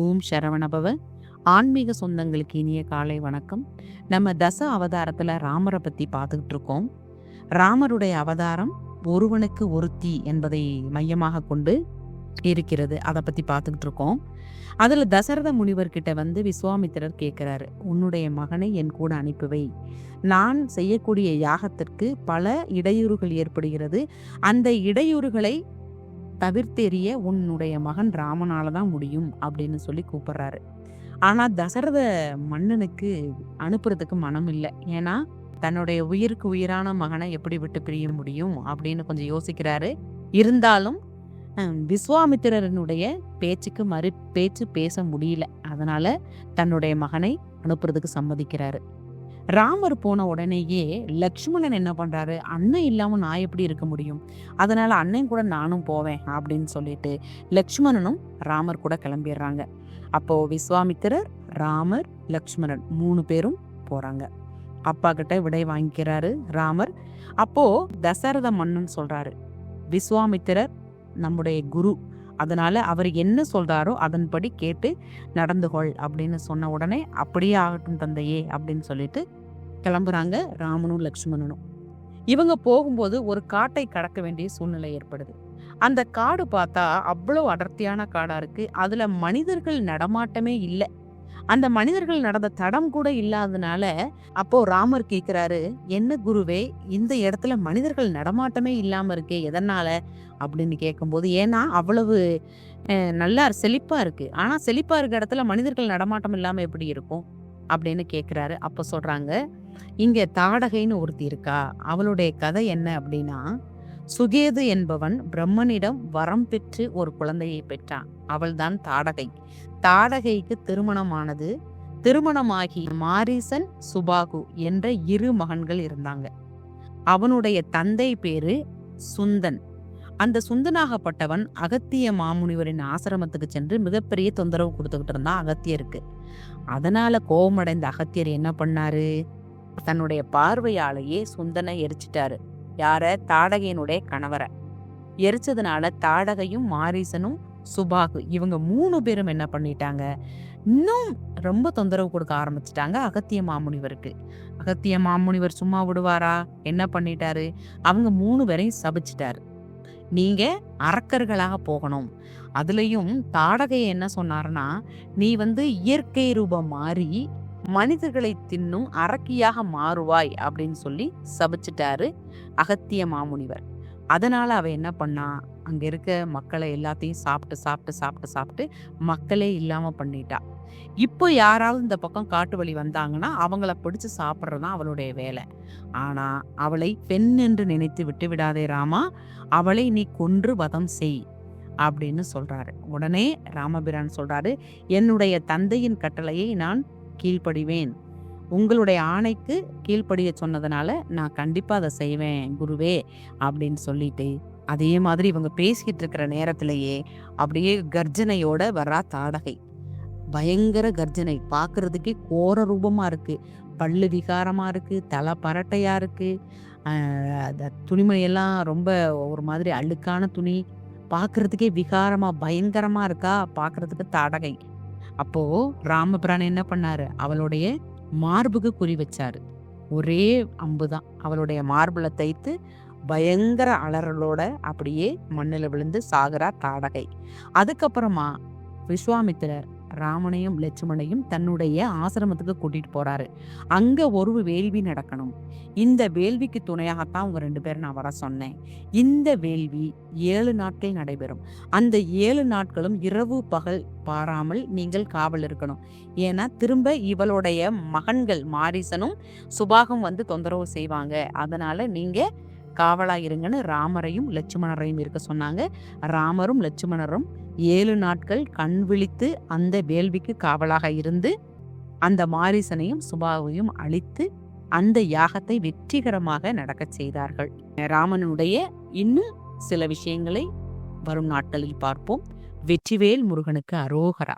ஓம் சரவணபவ. ஆன்மீக சொந்தங்களுக்கு இனிய காலை வணக்கம். நம்ம தச அவதாரத்தில் ராமரை பற்றி பார்த்துக்கிட்டு இருக்கோம். ராமருடைய அவதாரம் ஒருவனுக்கு ஒருத்தி என்பதை மையமாக கொண்டு இருக்கிறது. அதை பற்றி பார்த்துக்கிட்டு இருக்கோம். அதில் தசரத முனிவர்கிட்ட வந்து விஸ்வாமித்திரர் கேட்குறாரு உன்னுடைய மகனை என் கூட அனுப்பிவை நான் செய்யக்கூடிய யாகத்திற்கு பல இடையூறுகள் ஏற்படுகிறது. அந்த இடையூறுகளை தவிர்த்தெறிய உன்னுடைய மகன் ராமனால தான் முடியும் அப்படின்னு சொல்லி கூப்பிடுறாரு. ஆனா தசரத மன்னனுக்கு அனுப்புறதுக்கு மனம் இல்லை. ஏன்னா தன்னுடைய உயிருக்கு உயிரான மகனை எப்படி விட்டு பிரிய முடியும் அப்படின்னு கொஞ்சம் யோசிக்கிறாரு. இருந்தாலும் விஸ்வாமித்திரனுடைய பேச்சுக்கு மறு பேச்சு பேச முடியல. அதனால தன்னுடைய மகனை அனுப்புறதுக்கு சம்மதிக்கிறாரு. ராமர் போன உடனேயே லக்ஷ்மணன் என்ன பண்ணுறாரு அண்ணன் இல்லாமல் நான் எப்படி இருக்க முடியும்? அதனால் அண்ணன் கூட நானும் போவேன் அப்படின்னு சொல்லிட்டு லக்ஷ்மணனும் ராமர் கூட கிளம்பிடுறாங்க. அப்போ விஸ்வாமித்திரர் ராமர் லக்ஷ்மணன் மூணு பேரும் போகிறாங்க அப்பா கிட்ட விடை வாங்கிக்கிறாரு ராமர். அப்போ தசரத மன்னன் சொல்றாரு விஸ்வாமித்திரர் நம்முடைய குரு அதனால் அவர் என்ன சொல்கிறாரோ அதன்படி கேட்டு நடந்து கொள் அப்படின்னு சொன்ன உடனே அப்படியே ஆகட்டும் தந்தையே அப்படின்னு சொல்லிட்டு கிளம்புறாங்க ராமனும் லக்ஷ்மணனும். இவங்க போகும்போது ஒரு காட்டை கடக்க வேண்டிய சூழ்நிலை ஏற்படுது. அந்த காடு பார்த்தா அவ்வளோ அடர்த்தியான காடாக இருக்குது அதில் மனிதர்கள் நடமாட்டமே இல்லை. அந்த மனிதர்கள் நடந்த தடம் கூட இல்லாதனால அப்போ ராமர் கேட்கிறாரு என்ன குருவே இந்த இடத்துல மனிதர்கள் நடமாட்டமே இல்லாம இருக்கே எதனால? அப்படின்னு கேட்கும்போது ஏன்னா அவ்வளவு நல்லா செழிப்பா இருக்கு. ஆனா செழிப்பா இருக்க இடத்துல மனிதர்கள் நடமாட்டம் இல்லாம எப்படி இருக்கும்? அப்படின்னு கேட்குறாரு அப்போ சொல்கிறாங்க இங்கே தாடகைன்னு ஒருத்தி இருக்கா? அவளுடைய கதை என்ன? அப்படின்னா சுகேது என்பவன் பிரம்மனிடம் வரம் பெற்று ஒரு குழந்தையை பெற்றான். அவள்தான் தாடகை. தாடகைக்கு திருமணமானது. திருமணமாகி மாரீசன் சுபாகு என்ற இரு மகன்கள் இருந்தாங்க. அவனுடைய தந்தை பேரு சுந்தன். அந்த சுந்தனாகப்பட்டவன் அகத்திய மாமுனிவரின் ஆசிரமத்துக்கு சென்று மிகப்பெரிய தொந்தரவு கொடுத்துக்கிட்டு இருந்தான் அகத்தியருக்கு. அதனால கோபமடைந்த அகத்தியர் என்ன பண்ணாரு? தன்னுடைய பார்வையாலேயே சுந்தனை எரிச்சிட்டாரு. யார? தாடகையினுடைய கணவரை. எரிச்சதுனால தாடகையும் மாரிசனும் சுபாகு இவங்க மூணு பேரும் என்ன பண்ணிட்டாங்க? இன்னும் ரொம்ப தொந்தரவு கொடுக்க ஆரம்பிச்சிட்டாங்க அகத்திய மாமுனிவருக்கு. அகத்திய மாமுனிவர் சும்மா விடுவாரா? என்ன பண்ணிட்டாரு? அவங்க மூணு பேரையும் சபிச்சிட்டாரு. நீங்க அரக்கர்களாக போகணும். அதுலயும் தாடகை என்ன சொன்னாருன்னா நீ வந்து இயற்கை ரூபம் மாறி மனிதர்களை தின்னும் அரக்கியாக மாறுவாய் அப்படின்னு சொல்லி சபிச்சிட்டாரு அகத்திய மாமுனிவர். அதனால அவ என்ன பண்ணா அங்க இருக்க மக்களை எல்லாத்தையும் சாப்பிட்டு சாப்பிட்டு சாப்பிட்டு சாப்பிட்டு மக்களே இல்லாம பண்ணிட்டா. இப்போ யாராவது இந்த பக்கம் காட்டு வழி வந்தாங்கன்னா அவங்கள பிடிச்சு சாப்பிட்றது தான் அவளுடைய வேலை. ஆனா அவளை பெண் என்று நினைத்து விட்டு விடாதே ராமா அவளை நீ கொன்று வதம் செய் அப்படின்னு சொல்றாரு. உடனே ராமபிரான் சொல்றாரு என்னுடைய தந்தையின் கட்டளையை நான் கீழ்ப்படிவேன். உங்களுடைய ஆணைக்கு கீழ்ப்படிய சொன்னதுனால நான் கண்டிப்பாக அதை செய்வேன் குருவே அப்படின்னு சொல்லிட்டு அதே மாதிரி இவங்க பேசிக்கிட்டு இருக்கிற நேரத்திலேயே அப்படியே கர்ஜனையோட வர்றா தாடகை. பயங்கர கர்ஜனை. பார்க்கறதுக்கே கோர ரூபமாக இருக்குது பல்லு விகாரமாக இருக்குது தலை பரட்டையாக இருக்குது அந்த துணிமணியெல்லாம் ரொம்ப ஒரு மாதிரி அழுக்கான துணி. பார்க்குறதுக்கே விகாரமாக பயங்கரமாக இருக்கா? பார்க்குறதுக்கு தாடகை. அப்போ ராமபிரான் என்ன பண்ணாரு? அவளுடைய மார்புக்கு குறி வச்சாரு. ஒரே அம்புதான். அவளுடைய மார்புல தைத்து பயங்கர அலறலோட அப்படியே மண்ணில் விழுந்து சாகரா தாடகை. அதுக்கப்புறமா விஸ்வாமித்திரர் ராமனையும் லட்சுமணையும் தன்னுடைய ஆசிரமத்துக்கு கூட்டிட்டு போறாரு. அங்க ஒரு வேள்வி நடக்கணும். இந்த வேள்விக்கு துணையாகத்தான் அவங்க ரெண்டு பேரும் நான் வர சொன்னேன். இந்த வேள்வி ஏழு நாட்கள் நடைபெறும். அந்த ஏழு நாட்களும் இரவு பகல் பாராமல் நீங்கள் காவல் இருக்கணும். ஏன்னா திரும்ப இவளுடைய மகன்கள் மாரிசனும் சுபாகம் வந்து தொந்தரவு செய்வாங்க. அதனால நீங்க காவலா இருங்கன்னு ராமரையும் லட்சுமணரையும் இருக்க சொன்னாங்க. ராமரும் லட்சுமணரும் ஏழு நாட்கள் கண் விழித்து அந்த வேள்விக்கு காவலாக இருந்து அந்த மாரிசனையும் சுபாவையும் அழித்து அந்த யாகத்தை வெற்றிகரமாக நடக்கச் செய்தார்கள். ராமனுடைய இன்னும் சில விஷயங்களை வரும் நாட்களில் பார்ப்போம். வெற்றிவேல் முருகனுக்கு அரோகரா.